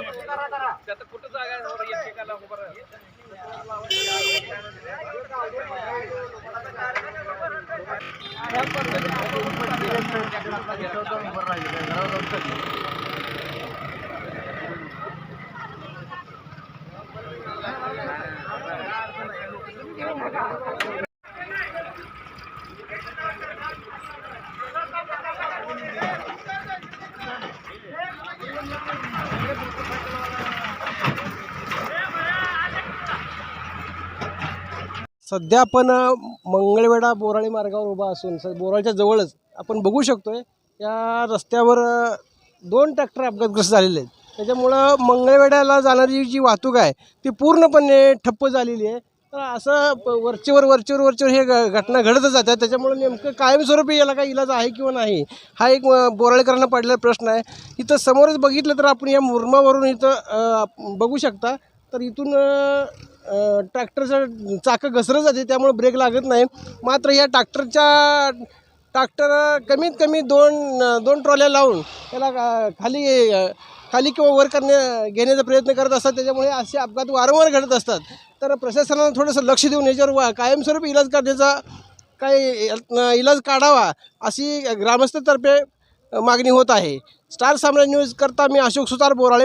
त्यात कुठं जागा आहे एकेकाला उभं सध्या आपण मंगळवेढा बोराळी मार्गावर उभा असून स बोराळीच्या जवळच आपण बघू शकतो आहे या रस्त्यावर दोन ट्रॅक्टर अपघातग्रस्त झालेले आहेत. त्याच्यामुळं मंगळवेढ्याला जाणारी जी वाहतूक आहे ती पूर्णपणे ठप्प झालेली आहे. तर असं प- वरचेवर वरचेवर वरचेवर हे घ- घटना घडतच जातात. त्याच्यामुळं नेमकं कायमस्वरूपी याला काही इलाज आहे किंवा नाही हा एक अ, बोराळीकरांना पडलेला प्रश्न आहे. इथं समोरच बघितलं तर आपण या मुरमावरून इथं बघू शकता. तर इथून अ, अ, ट्रॅक्टरचं चाकं घसरत जाते त्यामुळे ब्रेक लागत नाही. मात्र या ट्रॅक्टरच्या ट्रॅक्टर कमीत कमी दोन दोन ट्रॉल्या लावून त्याला खाली खाली किंवा वर करण्या घेण्याचा प्रयत्न करत असतात. त्याच्यामुळे असे अपघात वारंवार घडत असतात. तर प्रशासनानं थोडंसं लक्ष देऊन याच्यावर वा कायमस्वरूपी इलाज करण्याचा काही इलाज काढावा अशी ग्रामस्थतर्फे मागणी होत आहे. स्टार साम्राज्य न्यूज करता मी अशोक सुतार बोराळे.